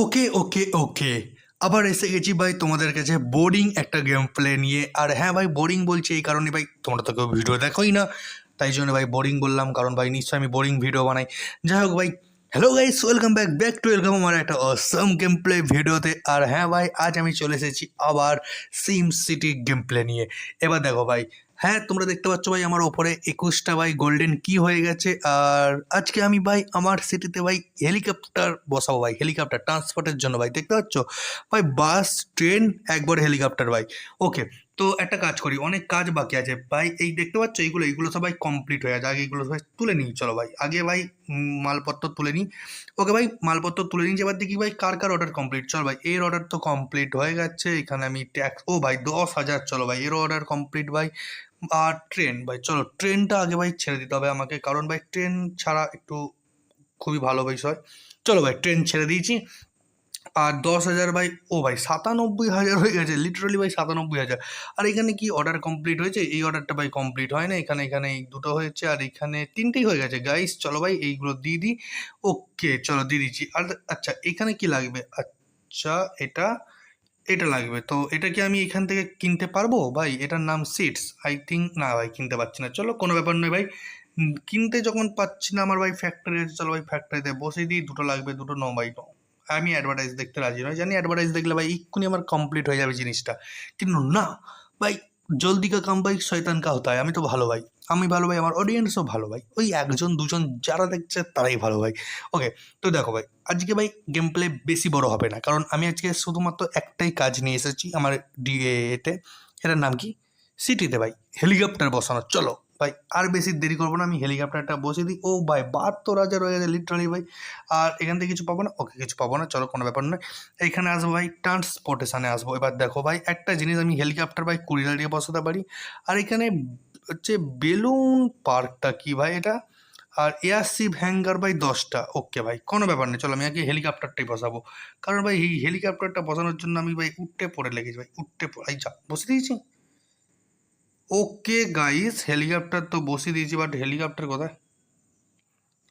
ওকে ওকে ওকে। আবার এসে গেছি ভাই তোমাদের কাছে বোরিং একটা গেম প্লে নিয়ে। আর হ্যাঁ ভাই বোরিং বলছি এই কারণে ভাই তোমরা তো কেউ ভিডিও দেখোই না। তাই জন্য ভাই বোরিং বললাম, কারণ ভাই নিশ্চয়ই আমি বোরিং ভিডিও বানাই। যাই হোক ভাই hello guys welcome back back to welcome আমার একটা অসম গেম প্লে ভিডিওতে আর হ্যাঁ ভাই, আজ আমি চলে এসেছি আবার সিম সিটি গেম প্লে নিয়ে। এবার দেখো ভাই হ্যাঁ তোমরা দেখতে পাচ্ছ ভাই আমার ওপরে একুশটা ভাই গোল্ডেন কি হয়ে গেছে। আর আজকে আমি ভাই আমার সিটিতে ভাই হেলিকপ্টার বসাবো ভাই হেলিকপ্টার ট্রান্সপোর্টের জন্য ভাই, দেখতে পাচ্ছ? ভাই বাস ট্রেন একবার হেলিকপ্টার ভাই। ওকে তো একটা কাজ করি, অনেক কাজ বাকি আছে। ভাই এই দেখতে পাচ্ছ? এইগুলো এইগুলো সবাই কমপ্লিট হয়ে আছে আগে এইগুলো সবাই তুলে নিই, চলো ভাই। আগে ভাই মালপত্র তুলে নিই। ওকে ভাই, মালপত্র তুলে নিই, এবার দেখি ভাই কার কার অর্ডার কমপ্লিট চল ভাই, এর অর্ডার তো কমপ্লিট হয়ে গেছে, এখানে আমি ট্যাক্স ও ভাই দশ হাজার, চলো ভাই, এর অর্ডার কমপ্লিট ভাই। আর ট্রেন ভাই, চলো ট্রেনটা আগে ভাই ছেড়ে দিতে হবে আমাকে, কারণ ভাই ট্রেন ছাড়া একটু খুবই ভালো বিষয়। চলো ভাই ট্রেন ছেড়ে দিয়েছি। আর দশ হাজার ভাই, ও ভাই, সাতানব্বই হাজার হয়ে গেছে লিটারালি ভাই সাতানব্বই হাজার। আর এখানে কি অর্ডার কমপ্লিট হয়েছে? এই অর্ডারটা ভাই কমপ্লিট হয় না, এখানে এখানে দুটো হয়েছে, আর এখানে তিনটেই হয়ে গেছে। গাইস চলো ভাই, এইগুলো দিয়ে দিই। ওকে চলো, দিয়ে দিচ্ছি। আর আচ্ছা এখানে কি লাগবে? আচ্ছা এটা এটা লাগবে। তো এটা কি আমি এখান থেকে কিনতে পারব? ভাই, এটার নাম সিটস আই থিঙ্ক না ভাই, কিনতে পারছি না। চলো, কোনো ব্যাপার নয় ভাই। কিনতে যখন পাচ্ছি না আমার ভাই ফ্যাক্টরি আছে চলো ভাই ফ্যাক্টরিতে বসে দিই, দুটো লাগবে, দুটো ন ন আমি অ্যাডভার্টাইজ দেখতে রাজি নয় জানি অ্যাডভার্টাইজ দেখলে ভাই এক্ষুনি আমার কমপ্লিট হয়ে যাবে জিনিসটা। কিন্তু না, ভাই, জলদি কা কাম ভাই, শয়তান কা হতা হয় আমি তো ভালো ভাই। আমি ভালো ভাই, আমার অডিয়েন্সও ভালো ভাই। ওই একজন, দুজন যারা দেখছে তারাই ভালো ভাই। ওকে তো দেখো ভাই, আজকে ভাই গেম প্লে বেশি বড় হবে না। কারণ আমি আজকে শুধুমাত্র একটাই কাজ নিয়ে এসেছি আমার ডিএ এতে এটার নাম কি? সিটিতে ভাই হেলিকপ্টার বসানো। চলো ভাই, আর বেশি দেরি করব না, আমি হেলিকপ্টারটা বসিয়ে দিই। ও ভাই, বাহাত্তর হাজার হয়ে গেছে লিটারালি ভাই। আর এখান থেকে কিছু পাবো না? ওকে কিছু পাবো না, চলো কোনো ব্যাপার নয়। এখানে আসব ভাই ট্রান্সপোর্টেশনে আসব। এবার দেখো ভাই, একটা জিনিস আমি হেলিকপ্টার ভাই কুড়ি দাঁড়িয়ে বসাতে পারি। আর এখানে হচ্ছে বেলুন পার্কটা কি ভাই এটা? আর এয়ারশিপ হ্যাঙ্গার ভাই দশটা। ওকে ভাই, কোনো ব্যাপার নেই, চলো আমি আগে হেলিকপ্টারটাই বসাবো। কারণ ভাই এই হেলিকপ্টারটা বসানোর জন্য আমি ভাই উঠতে পড়ে লেগেছি ভাই, উঠতে পড়ে যা বসে দিয়েছি। ওকে গাইস হেলিকপ্টার তো বসিয়ে দিয়েছি বাট হেলিকপ্টার কোথায়?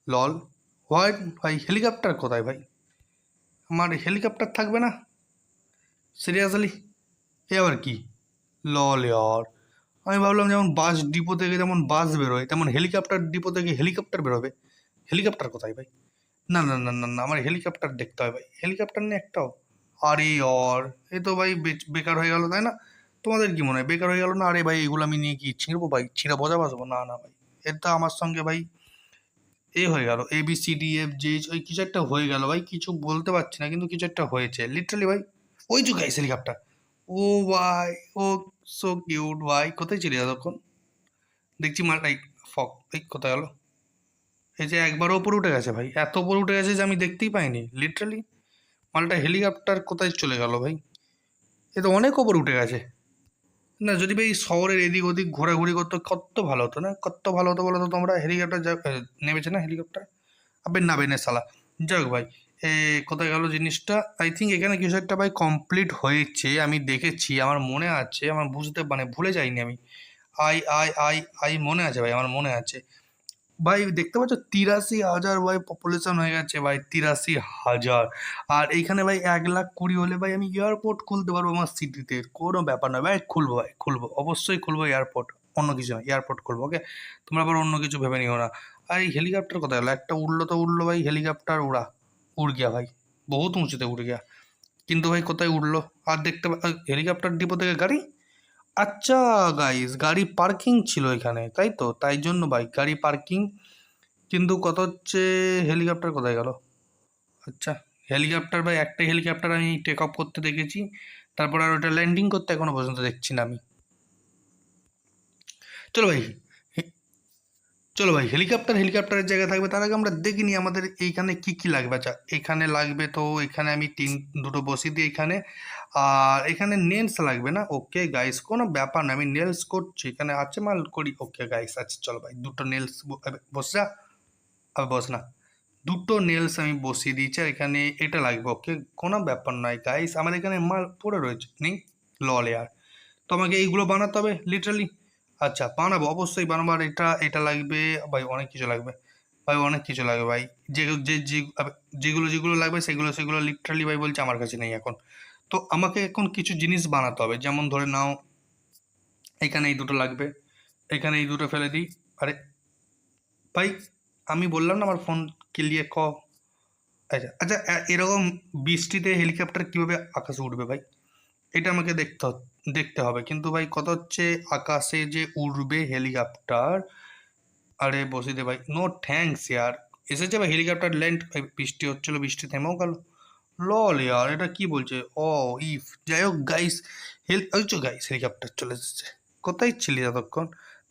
লল, হোয়াট ভাই, হেলিকপ্টার কোথায় ভাই? আমার হেলিকপ্টার থাকবে না? সিরিয়াসলি? এ আবার কি? লল ইয়ার আমি ভাবলাম যেমন বাস ডিপো থেকে যেমন বাস বেরোয়, তেমন হেলিকপ্টার ডিপো থেকে হেলিকপ্টার বেরোবে। হেলিকপ্টার কোথায় ভাই? না না না না না, আমার হেলিকপ্টার দেখতে হয় ভাই। হেলিকপ্টার নেই একটাও। আরে অর, এ তো ভাই বেকার হয়ে গেল, তাই না? তোমাদের কি মনে হয়, বেকার হয়ে গেল না? আরে ভাই, এগুলো আমি নিয়ে কি ছিঁড়বো ভাই? ছিঁড়া বোঝা বাসবো না না ভাই। এটা আমার সঙ্গে ভাই এ হয়ে গেল। A B C D F J ওই কিছু একটা হয়ে গেল ভাই। কিছু বলতে পারছি না, কিন্তু কিছু একটা হয়েছে। লিটারালি ভাই, ওই যে গাইস হেলিকপ্টার ও ভাই, ও সো কিউট ভাই। কোথায় যাও তখন দেখছি মাল এই ফক, এই কোথায় গেল এই যে একবার ওপরে উঠে গেছে ভাই, এত উপরে উঠে গেছে যে আমি দেখতেই পাইনি লিটারালি মালটা হেলিকপ্টার কোথায় চলে গেল ভাই? এ তো অনেক ওপরে উঠে গেছে। না, যদি ভাই শহরের এদিক ওদিক ঘোরাঘুরি করতো, কত ভালো হতো না? কত ভালো হতো বলো তো তোমরা? হেলিকপ্টার যা নেমেছে না হেলিকপ্টার আবে নাবে সালা যাই হোক ভাই কোথায় গেল জিনিসটা? আই থিঙ্ক এখানে কিছু একটা ভাই কমপ্লিট হয়েছে, আমি দেখেছি, আমার মনে আছে, আমার বুঝতে মানে ভুলে যাইনি আমি। আই আই আই আই মনে আছে ভাই, আমার মনে আছে। ভাই দেখতে পাচ্ছ, তিরাশি হাজার ভাই পপুলেশন হয়ে গেছে ভাই, তিরাশি হাজার। আর এইখানে ভাই এক লাখ কুড়ি হলে ভাই আমি এয়ারপোর্ট খুলতে পারব আমার সিটিতে কোনো ব্যাপার নয় ভাই, খুলবো ভাই, খুলবো। অবশ্যই খুলবো এয়ারপোর্ট অন্য কিছু না এয়ারপোর্ট খুলবো ওকে তোমরা আবার অন্য কিছু ভেবে নিও না। আর এই হেলিকপ্টার কোথায় গেলো? একটা উড়লো তো উড়লো ভাই হেলিকপ্টার উড়া। উড় গিয়া ভাই, বহুত উঁচুতে উড়ে গিয়া। কিন্তু ভাই কোথায় উড়লো? আর দেখতে হেলিকপ্টার ডিপো থেকে গাড়ি? আচ্ছা গাইস গাড়ি পার্কিং ছিল এখানে, তাই তো? তাই জন্য ভাই, গাড়ি পার্কিং কিন্তু কত হচ্ছে হেলিকপ্টার কোথায় গেল? আচ্ছা হেলিকপ্টার ভাই একটাই হেলিকপ্টার আমি টেক অফ করতে দেখেছি। তারপর আর ওটা ল্যান্ডিং করতে এখনও পর্যন্ত দেখছি না আমি। চলো ভাই চলো ভাই হেলিকপ্টার হেলিকপ্টারের জায়গায় থাকবে, তার আগে আমরা দেখিনি আমাদের এইখানে কি কি লাগবে। আচ্ছা এখানে লাগবে তো, এখানে আমি তিন, দুটো বসিয়ে দিই এখানে। আর এখানে নেলস লাগবে না? ওকে গাইস কোনো ব্যাপার না, আমি নেলস করছি, এখানে আছে মাল করি। ওকে গাইস আচ্ছা চলো ভাই, দুটো নেলস বসে যা। আর বস না। দুটো নেলস আমি বসিয়ে দিয়েছি, আর এখানে এটা লাগবে। ওকে কোনো ব্যাপার নয় গাইস আমার এখানে মাল পড়ে রয়েছে। নেই? লল ইয়ার তো আমাকে এইগুলো বানাতে হবে লিটারালি আচ্ছা বানাবো। অবশ্যই বানাবো। আর এটা এটা লাগবে, ভাই, অনেক কিছু লাগবে। ভাই, অনেক কিছু লাগবে, ভাই। যে যে, যে- যেগুলো যেগুলো লাগবে, সেগুলো সেগুলো লিটারালি ভাই বলছে আমার কাছে নেই এখন। তো আমাকে এখন কিছু জিনিস বানাতে হবে। যেমন ধরে নাও, এখানে এই দুটো লাগবে। এখানে এই দুটো ফেলে দিই। আরে, ভাই, আমি বললাম না আমার ফোন ক্লিয়ার ক? আচ্ছা আচ্ছা এরকম বৃষ্টিতে হেলিকপ্টার কীভাবে আকাশে উঠবে ভাই? এটা আমাকে দেখতে দেখতে হবে। কিন্তু ভাই কত হচ্ছে আকাশে যে উড়বে হেলিকপ্টার, আরে বসে দে ভাই নো থ্যাংকস ইয়ার। এসেছে ভাই হেলিকপ্টার ল্যান্ড বৃষ্টি হচ্ছিল, বৃষ্টি থেমেও গেল। লল ইয়ার, এটা কি বলছে? ও, ইফ, যাই হোক গাইস হেল, ওই গাইস হেলিকপ্টার চলে এসেছে। কোথায় ছিলি এতক্ষণ?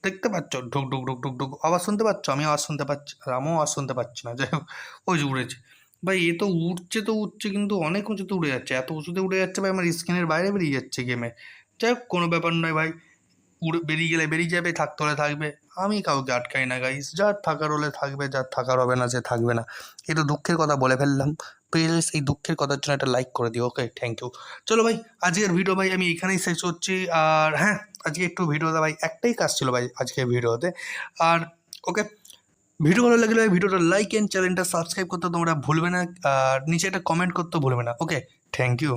দেখতে পাচ্ছ? ঢুক ঢুক ঢুক ঢুক ঢুক, আওয়াজ শুনতে পাচ্ছ? আমি আওয়াজ শুনতে পাচ্ছি, আর আমিও আওয়াজ শুনতে পাচ্ছি না, যাই হোক, ওই যে উড়েছে। ভাই এ তো উঠছে তো উঠছে কিন্তু অনেক উঁচুতে উড়ে যাচ্ছে। এত উঁচুতে উড়ে যাচ্ছে ভাই আমার স্ক্রিনের বাইরে বেরিয়ে যাচ্ছে গেমে যাই হোক কোনো ব্যাপার নয় ভাই। উড়ে, বেরিয়ে গেলে বেরিয়ে যাবে থাকতে হলে থাকবে। আমি কাউকে আটকাই না গাইস যার থাকার হলে থাকবে, যার থাকার হবে না সে থাকবে না। এই তো দুঃখের কথা বলে ফেললাম। প্লিজ এই দুঃখের কথার জন্য একটা লাইক করে দিও ওকে থ্যাংক ইউ চলো ভাই, আজকের ভিডিও ভাই আমি এখানেই শেষ করছি। আর হ্যাঁ আজকে একটু ভিডিওতে ভাই একটাই কাজ ছিল ভাই আজকের ভিডিওতে আর ওকে ভিডিও ভালো লাগলে ভিডিওটা লাইক অ্যান্ড চ্যানেলটা সাবস্ক্রাইব করতে তোমরা ভুলবে না, আর নিচে একটা কমেন্ট করতে ভুলবে না। Okay thank you